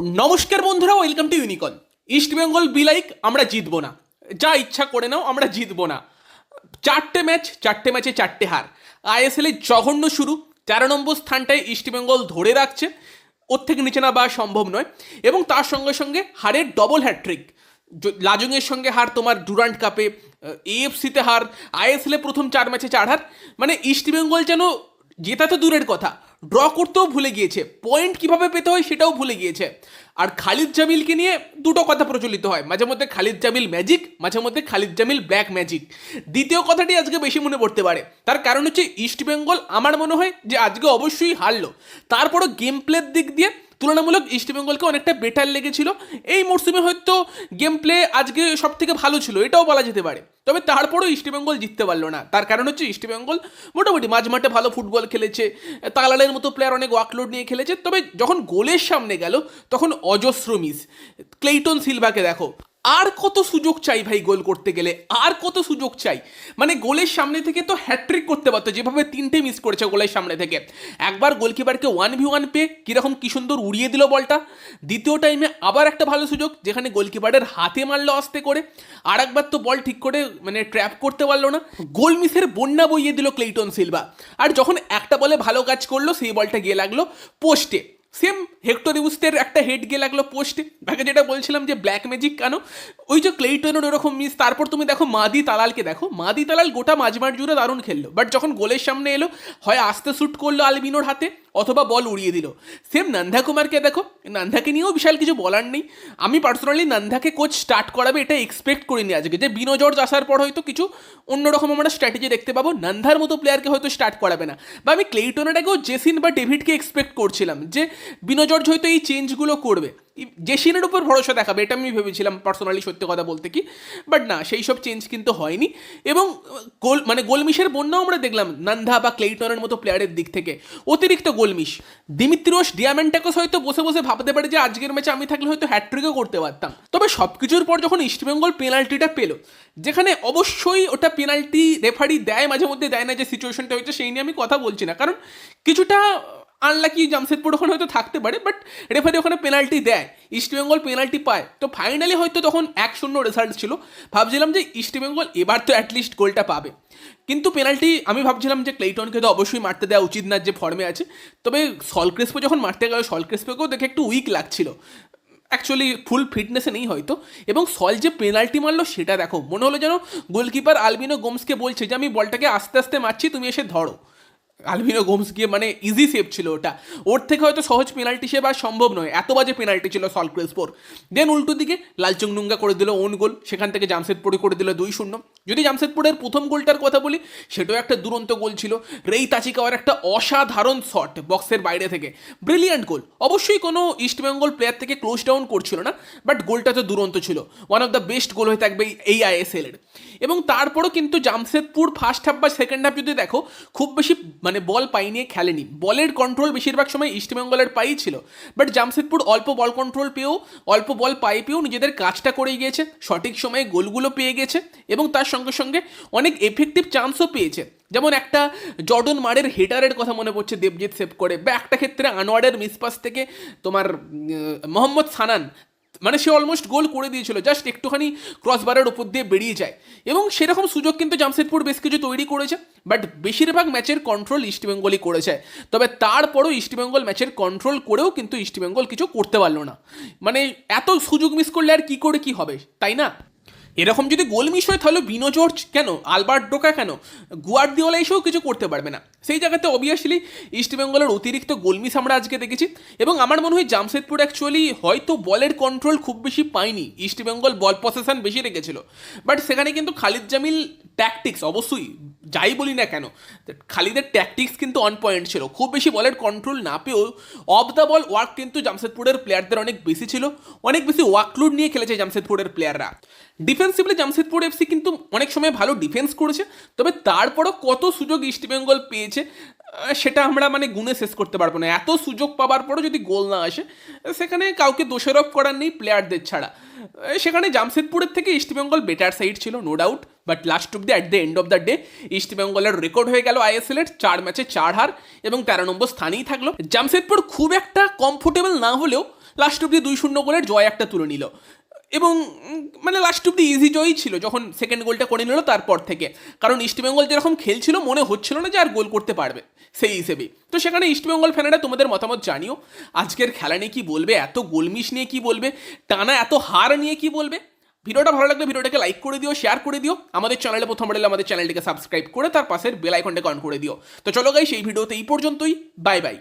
নমস্কার বন্ধুরা welcome to ইউনিকন ইস্ট বেঙ্গল বি আমরা জিতবো না। যা ইচ্ছা করে নাও, আমরা জিতবো না। চারটে ম্যাচ চারটে ম্যাচে চারটে হার। আইএসএল এর জঘন্য শুরু। তেরো নম্বর স্থানটায় ইস্ট বেঙ্গল ধরে রাখছে। ওর থেকে নিচে না বা সম্ভব নয়। এবং তার সঙ্গে সঙ্গে হারের ডবল হ্যাট্রিক লাজুংয়ের সঙ্গে হার তোমার ডুরান্ট কাপে এএফসিতে হার। আইএসএল প্রথম চার ম্যাচে চার হার। মানে ইস্ট বেঙ্গল যেন জেতা তো দূরের কথা। ড্র করতেও ভুলে গিয়েছে। পয়েন্ট কীভাবে পেতে হয় সেটাও ভুলে গিয়েছে। আর খালিদ জামিলকে নিয়ে দুটো কথা প্রচলিত হয়। মাঝে মধ্যে খালিদ জামিল ম্যাজিক মাঝে মধ্যে খালিদ জামিল ব্ল্যাক ম্যাজিক দ্বিতীয় কথাটি আজকে বেশি মনে পড়তে পারে। তার কারণ হচ্ছে ইস্টবেঙ্গল আমার মনে হয় যে আজকে অবশ্যই হারলো। তারপরও গেম প্লের দিক দিয়ে তুলনামূলক ইস্টবেঙ্গলকে অনেকটা বেটার লেগেছিল। এই মরশুমে হয়তো গেম প্লে আজকে সব থেকে ভালো ছিল, এটাও বলা যেতে পারে। তবে তারপরেও ইস্টবেঙ্গল জিততে পারল না। তার কারণ হচ্ছে ইস্টবেঙ্গল মোটামুটি মাঝ মাঠে ভালো ফুটবল খেলেছে, তালালের মতো প্লেয়ার অনেক ওয়াকলোড নিয়ে খেলেছে। তবে যখন গোলের সামনে গেল, তখন অজস্র মিস ক্লেইটন সিলভাকে দেখো আর কত সুযোগ চাই ভাই গোল করতে গেলে? আর কত সুযোগ চাই? মানে গোলের সামনে থেকে তো হ্যাট্রিক করতে পারতো, যেভাবে তিনটে মিস করেছে গোলের সামনে থেকে। একবার গোলকিপারকে ওয়ান ভি ওয়ান পেয়ে কীরকম কি সুন্দর উড়িয়ে দিল বলটা। দ্বিতীয় টাইমে আবার একটা ভালো সুযোগ, যেখানে গোলকিপারের হাতে মারলো আস্তে করে। আর একবার তো বল ঠিক করে মানে ট্র্যাপ করতে পারল না। গোল মিসের বন্যা বইয়ে দিল ক্লেইটন সিলভা আর যখন একটা বলে ভালো কাজ করল, সেই বলটা গিয়ে লাগল পোস্টে সেম হেক্টর ইউস্টের একটা হেড গিয়ে লাগল পোস্টে তাকে যেটা বলছিলাম যে ব্ল্যাক ম্যাজিক কেন? ওই যে ক্লেইটনের ওরকম মিস তারপর তুমি দেখো মাদি তালালকে দেখো। মাদি তালাল গোটা মাঝমাঠ জুড়ে দারুণ খেললো। বাট যখন গোলের সামনে এলো, হয় আস্তে শ্যুট করল আলবিনোর হাতে, অথবা বল উড়িয়ে দিল। সেম নন্দা কুমারকে দেখো, নন্দাকে নিয়েও বিশাল কিছু বলার নেই। আমি পার্সোনালি নন্দাকে কোচ স্টার্ট করাবে এটা এক্সপেক্ট করিনি আজকে। যে বিনো জর্জ আসার পর হয়তো কিছু অন্যরকম আমরা স্ট্র্যাটেজি দেখতে পাবো, নন্দার মতো প্লেয়ারকে হয়তো স্টার্ট করাবে না। বা আমি ক্লেইটনের আগেও জেসিন বা ডেভিডকে এক্সপেক্ট করছিলাম যে বিনো জর্জ হয়তো এই চেঞ্জগুলো করবে। জেসিনের উপর ভরসা দেখাবে, এটা আমি ভেবেছিলাম পার্সোনালি সত্যি কথা বলতে কি? বাট না, সেই সব চেঞ্জ কিন্তু হয়নি। এবং, গোল মানে গোলমিশের বন্যাও আমরা দেখলাম নান্ধা বা ক্লেইটনের মতো প্লেয়ারের দিক থেকে। অতিরিক্ত গোলমিশ দিমিত্রিওস ডিয়ামেন্টাকস হয়তো বসে বসে ভাবতে পারে যে আজকের ম্যাচে আমি থাকলে হয়তো হ্যাট্রিকও করতে পারতাম। তবে সব কিছুর পর যখন ইস্টবেঙ্গল পেনাল্টিটা পেল, যেখানে অবশ্যই ওটা পেনাল্টি রেফারি দেয়, মাঝে মধ্যে দেয় না যে সিচুয়েশনটা হয়েছে, সেই নিয়ে আমি কথা বলছি না। কারণ কিছুটা আনলাকি জামশেদপুর ওখানে হয়তো থাকতে পারে বাট রেফারি ওখানে পেনাল্টি দেয়। ইস্টবেঙ্গল পেনাল্টি পায়। তো ফাইনালি হয়তো তখন এক শূন্য রেজাল্ট ছিল। ভাবছিলাম যে ইস্টবেঙ্গল এবার তো অ্যাটলিস্ট গোলটা পাবে। কিন্তু পেনাল্টি আমি ভাবছিলাম যে ক্লেইটনকে তো অবশ্যই মারতে দেওয়া উচিত না, যে ফর্মে আছে। তবে সলক্রেসপো যখন মারতে গেল সলক্রেসপোকেও দেখে একটু উইক লাগছিল। অ্যাকচুয়ালি ফুল ফিটনেসে নেই হয়তো। এবং সল যে পেনাল্টি মারলো, সেটা দেখো, মনে হলো যেন গোলকিপার আলবিনো গোমসকে বলছে যে, আমি বলটাকে আস্তে আস্তে মারছি, তুমি এসে ধরো। আলভিনো গোমস গিয়ে মানে ইজি সেভ ছিল ওটা। ওর থেকে হয়তো সহজ পেনাল্টি সেভ আর সম্ভব নয়। এত বাজে পেনাল্টি ছিল সল ক্রেসপোর দেন উল্টো দিকে লালচং নুঙ্গা করে দিল ওন গোল সেখান থেকে জামশেদপুরে করে দিল দুই শূন্য। যদি জামশেদপুরের প্রথম গোলটার কথা বলি, সেটাও একটা দুরন্ত গোল ছিল। রেই তাচিকাওয়ার একটা অসাধারণ শট বক্সের বাইরে থেকে। ব্রিলিয়ান্ট গোল অবশ্যই কোনো ইস্টবেঙ্গল প্লেয়ার থেকে ক্লোজ ডাউন করছিল না বাট গোলটা তো দুরন্ত ছিল। One of the best goal হয়ে থাকবে এই আইএসএল এর। এবং তারপরও কিন্তু জামশেদপুর ফার্স্ট হাফ বা সেকেন্ড হাফ যদি দেখো, খুব বেশি মানে বল পাই নিয়ে খেলেনি। বলের কন্ট্রোল বেশিরভাগ সময় ইস্টবেঙ্গলের পাই ছিল। বাট জামশেদপুর অল্প বল কন্ট্রোল পেয়েও, অল্প বল পাই পেয়েও নিজেদের কাজটা করে গিয়েছে, সঠিক সময়ে গোলগুলো পেয়ে গেছে এবং তার সঙ্গে সঙ্গে অনেক এফেক্টিভ চান্সও পেয়েছে। যেমন একটা জর্ডন মারের হেটারের কথা মনে পড়ছে দেবজিৎ সেভ করে বা একটা ক্ষেত্রে আনোয়ারের মিসপাস থেকে তোমার মোহাম্মদ সানান মানে সে অলমোস্ট গোল করে দিয়েছিল জাস্ট একটুখানি ক্রসবারের উপর দিয়ে বেরিয়ে যায়। এবং সেরকম সুযোগ কিন্তু জামশেদপুর বেশ কিছু তৈরি করেছে বাট বেশিরভাগ ম্যাচের কন্ট্রোল ইস্টবেঙ্গলই করেছে। তবে তারপরও ইস্টবেঙ্গল ম্যাচের কন্ট্রোল করেও কিন্তু ইস্টবেঙ্গল কিছু করতে পারল না। মানে এত সুযোগ মিস করলে আর কি করে কি হবে, তাই না? এরকম যদি গোল মিস হয়, তাহলে বিনো জর্জ কেন? আলবার্ট ডোকা কেন? গুয়ার্দিওলা এসেও কিছু করতে পারবে না। সেই জায়গাতে অবভিয়াসলি ইস্টবেঙ্গলের অতিরিক্ত গোল মিস আমরা আজকে দেখেছি। এবং আমার মনে হয় জামশেদপুর অ্যাকচুয়ালি হয়তো বলের কন্ট্রোল খুব বেশি পায়নি। ইস্টবেঙ্গল বল পসেশন বেশি রেখেছিল। বাট সেখানে কিন্তু খালিদ জামিল ট্যাকটিক্স অবশ্যই যাই বলি না কেন খালিদের ট্যাকটিক্স কিন্তু অন পয়েন্ট ছিল। খুব বেশি বলের কন্ট্রোল না পেয়েও অফ দ্য বল ওয়ার্ক কিন্তু জামশেদপুরের প্লেয়ারদের অনেক বেশি ছিল। অনেক বেশি ওয়ার্কলোড নিয়ে খেলেছে জামশেদপুরের প্লেয়াররা ডিফেন্সিভলি জামশেদপুর এফসি কিন্তু অনেক সময় ভালো ডিফেন্স করেছে, তবে তারপরও কত সুযোগ ইস্টবেঙ্গল পেয়েছে সেটা আমরা মানে গুণে শেষ করতে পারব না। এত সুযোগ পাওয়ার পরও যদি গোল না আসে, সেখানে কাউকে দোষারোপ করার নেই প্লেয়ারদের ছাড়া। সেখানে জামশেদপুরের থেকে ইস্টবেঙ্গল বেটার সাইড ছিল no doubt but last of the at the end of the day ইস্টবেঙ্গলের রেকর্ড হয়ে গেল আইএসএল এর, চার ম্যাচে চার হার, এবং তেরো নম্বর স্থানেই থাকল। জামশেদপুর খুব একটা কমফোর্টেবল না হলেও লাস্ট অব্দি দুই শূন্য গোলের জয় একটা তুলে নিল। এবং মানে লাস্ট অব্দি ইজি জয়ই ছিল যখন সেকেন্ড গোলটা করে নিল তারপর থেকে। কারণ ইস্টবেঙ্গল যেরকম খেলছিল, মনে হচ্ছিল না যে আর গোল করতে পারবে সেই হিসেবেই তো সেখানে ইস্টবেঙ্গল ফ্যানেরা তোমাদের মতামত জানিও। আজকের খেলা নিয়ে কি বলবে? এত গোলমিশ নিয়ে কি বলবে? টানা এত হার নিয়ে কি বলবে? ভিডিওটা ভালো লাগলে ভিডিওটাকে লাইক করে দিও শেয়ার করে দিও। আমাদের চ্যানেলে প্রথম এলে আমাদের চ্যানেলটিকে সাবস্ক্রাইব করে তার পাশের বেল আইকনটাকে অন করে দিও। তো চলো গাই সেই ভিডিওতে এই পর্যন্তই। Bye bye